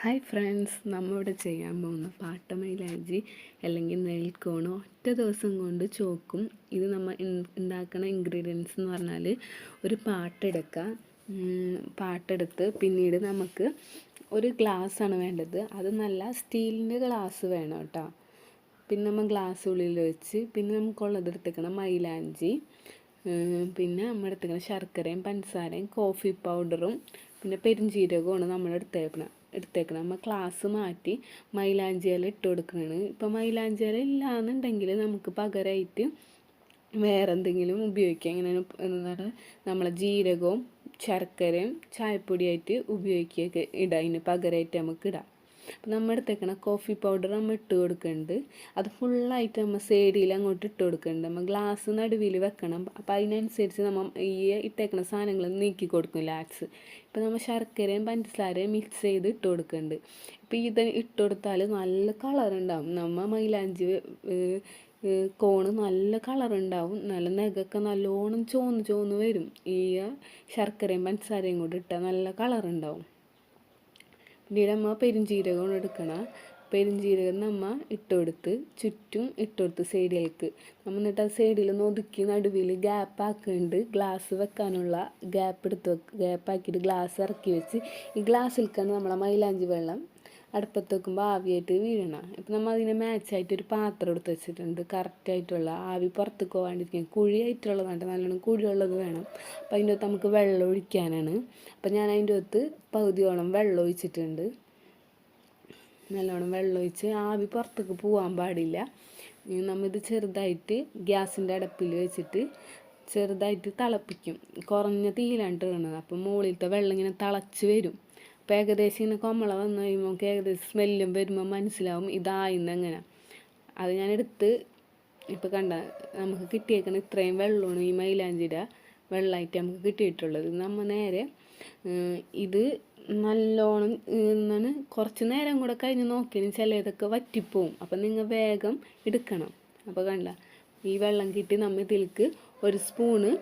Hi friends നമ്മളിവിടെ ചെയ്യാൻ പോകുന്ന പാട്ടമൈലാഞ്ചി അല്ലെങ്കിൽ നെൽക്കോണ് ഒറ്റ ദിവസം കൊണ്ട് ചോക്കും. ഇത് നമ്മൾ ഉണ്ടാക്കുന്ന ഇൻഗ്രീഡിയൻസ് എന്ന് പറഞ്ഞാൽ ഒരു പാട്ടെടുക്കുക പാട്ടെടുത്ത് പിന്നീട് നമുക്ക് ഒരു ഗ്ലാസ് ആണ് വേണ്ടത്. അത് നല്ല സ്റ്റീലിന്റെ ഗ്ലാസ് വേണം കേട്ടോ. പിന്നെ നമ്മൾ ഗ്ലാസ് ഉള്ളിൽ വെച്ച് പിന്നെ നമുക്കുള്ളത് എടുത്തേക്കണം മൈലാഞ്ചി പിന്നെ നമ്മൾ എടുത്തേക്കണം ശർക്കരയും പഞ്ചസാരയും കോഫി പൗഡറും പിന്നെ പെരുംജീരകമാണ് നമ്മൾ എടുത്തേക്കണം. എടുത്തേക്കണം. നമ്മൾ ക്ലാസ് മാറ്റി മൈലാഞ്ചി ഇല ഇട്ട് കൊടുക്കണതാണ് ഇപ്പം മൈലാഞ്ചി ഇല ഇല്ലാന്നുണ്ടെങ്കിൽ നമുക്ക് പകരമായിട്ട് വേറെ എന്തെങ്കിലും ഉപയോഗിക്കാം ഇങ്ങനെ എന്താണ് നമ്മളെ ജീരകവും ശർക്കരയും ചായപ്പൊടിയായിട്ട് ഉപയോഗിക്കുകയൊക്കെ ഇടാം. അതിന് പകരമായിട്ട് നമുക്ക് ഇടാം. അപ്പം നമ്മൾ എടുത്തേക്കണ കോഫി പൗഡർ നമ്മൾ ഇട്ട് കൊടുക്കുന്നുണ്ട് അത് ഫുള്ളായിട്ട് നമ്മൾ സൈഡിൽ അങ്ങോട്ട് ഇട്ട് കൊടുക്കുന്നുണ്ട് നമ്മൾ ഗ്ലാസ് നടുവിൽ വെക്കണം. അപ്പം അതിനനുസരിച്ച് നമ്മൾ ഈ ഇട്ടേക്കണ സാധനങ്ങൾ നീക്കി കൊടുക്കും ലാക്സ് ഇപ്പം നമ്മൾ ശർക്കരയും പഞ്ചസാരയും മിക്സ് ചെയ്ത് ഇട്ട് കൊടുക്കുന്നുണ്ട് ഇപ്പം ഇത് ഇട്ട് കൊടുത്താൽ നല്ല കളർ ഉണ്ടാവും. നമ്മൾ മൈലാഞ്ചി കോണ് നല്ല കളർ ഉണ്ടാവും. നല്ല നഖമൊക്കെ നല്ലോണം ചോന്ന് ചോന്ന് വരും. ഈ ശർക്കരയും പഞ്ചസാരയും കൂടി ഇട്ടാൽ നല്ല കളർ ഉണ്ടാവും. പിന്നീട് നമ്മ പെരുംജീരകം എടുക്കണം. പെരുംജീരകം നമ്മ ഇട്ടുകൊടുത്ത് ചുറ്റും ഇട്ടുകൊടുത്ത് സൈഡിലേക്ക്. നമ്മൾ എന്നിട്ട് ആ സൈഡിൽ ഒന്ന് ഒതുക്കി നടുവിൽ ഗ്യാപ്പ് ആക്കുന്നുണ്ട് ഗ്ലാസ് വെക്കാനുള്ള ഗ്യാപ്പ് എടുത്ത് ഗ്യാപ്പ് ആക്കിയിട്ട് ഗ്ലാസ് ഇറക്കി വെച്ച് ഈ ഗ്ലാസ്സിലേക്കാണ് നമ്മളെ മൈലാഞ്ചി വെള്ളം അടുപ്പത്ത് വെക്കുമ്പോൾ ആവിയായിട്ട് വീഴണം. ഇപ്പം നമ്മൾ അതിനെ മാച്ചായിട്ട് ഒരു പാത്രം എടുത്ത് വെച്ചിട്ടുണ്ട്. കറക്റ്റായിട്ടുള്ള ആവി പുറത്തേക്ക് പോകാണ്ടിരിക്കാൻ കുഴിയായിട്ടുള്ളതാണ് നല്ലോണം കുഴിയുള്ളത് വേണം. അപ്പം അതിന്റെ അകത്ത് നമുക്ക് വെള്ളം ഒഴിക്കാനാണ്. അപ്പം ഞാൻ അതിന്റെ അകത്ത് പകുതിയോളം വെള്ളം ഒഴിച്ചിട്ടുണ്ട്. നല്ലോണം വെള്ളം ഒഴിച്ച് ആവി പുറത്തേക്ക് പോകാൻ പാടില്ല. നമ്മിത് ചെറുതായിട്ട് ഗ്യാസിന്റെ അടപ്പിൽ വെച്ചിട്ട് ചെറുതായിട്ട് തിളപ്പിക്കും. കുറഞ്ഞ തീയിലാണ് ഇടുന്നത് അപ്പം മുകളിലത്തെ വെള്ളം ഇങ്ങനെ തിളച്ച് വരും. അപ്പം ഏകദേശം ഇങ്ങനെ കൊമള വന്നു കഴിയുമ്പോൾ നമുക്ക് ഏകദേശം സ്മെല്ലും വരുമ്പോൾ മനസ്സിലാവും ഇതായിരുന്നു എങ്ങനെ അത് ഞാൻ എടുത്ത് ഇപ്പം കണ്ട നമുക്ക് കിട്ടിയേക്കണ ഇത്രയും വെള്ളമാണ് ഈ മൈലാഞ്ചിയുടെ വെള്ളമായിട്ട് നമുക്ക് കിട്ടിയിട്ടുള്ളത്. നമ്മൾ നേരെ ഇത് നല്ലോണം കുറച്ച് നേരം കൂടെ കഴിഞ്ഞ് നോക്കിയാലും ചിലതൊക്കെ വറ്റിപ്പോവും. അപ്പം നിങ്ങൾ വേഗം എടുക്കണം. അപ്പോൾ കണ്ട ഈ വെള്ളം കിട്ടി നമ്മൾ ഇതിലേക്ക് ഒരു സ്പൂണ്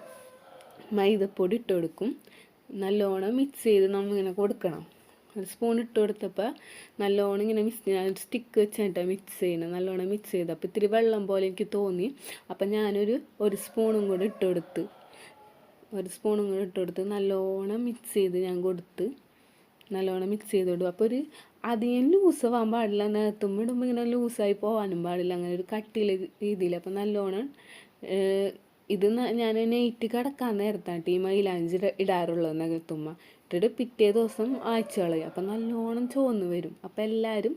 മൈദപ്പൊടി ഇട്ട് കൊടുക്കും. നല്ലോണം മിക്സ് ചെയ്ത് നമ്മളിങ്ങനെ കൊടുക്കണം. ഒരു സ്പൂൺ ഇട്ട് കൊടുത്തപ്പോൾ നല്ലോണം ഇങ്ങനെ മിക്സ് സ്റ്റിക്ക് വെച്ചിട്ടാണ് മിക്സ് ചെയ്യണം നല്ലോണം മിക്സ് ചെയ്ത് അപ്പോൾ ഇത്തിരി വെള്ളം പോലെ എനിക്ക് തോന്നി. അപ്പം ഞാനൊരു ഒരു സ്പൂണും കൂടെ ഇട്ട് കൊടുത്ത്. ഒരു സ്പൂണും കൂടെ ഇട്ട് കൊടുത്ത് നല്ലോണം മിക്സ് ചെയ്ത് ഞാൻ കൊടുത്ത്. നല്ലോണം മിക്സ് ചെയ്ത് കൊടുക്കും അപ്പോൾ ഒരു അധികം ലൂസ് ആവാൻ പാടില്ല. നേരത്തുമ്പോൾ ഇടുമ്പോൾ ഇങ്ങനെ ലൂസായി പോകാനും പാടില്ല. അങ്ങനെ ഒരു കട്ടിയുള്ള രീതിയിൽ. അപ്പോൾ നല്ലോണം ഇത് ഞാൻ നെയ്റ്റ് കിടക്കാൻ നേരത്താണ് ഈ മൈലാഞ്ചി ഇട- ഇടാറുള്ളത് നകത്തുമ്മ ഇട്ടിട്ട് പിറ്റേ ദിവസം ആഴ്ച കളയും അപ്പം നല്ലോണം ചുവന്ന് വരും. അപ്പം എല്ലാവരും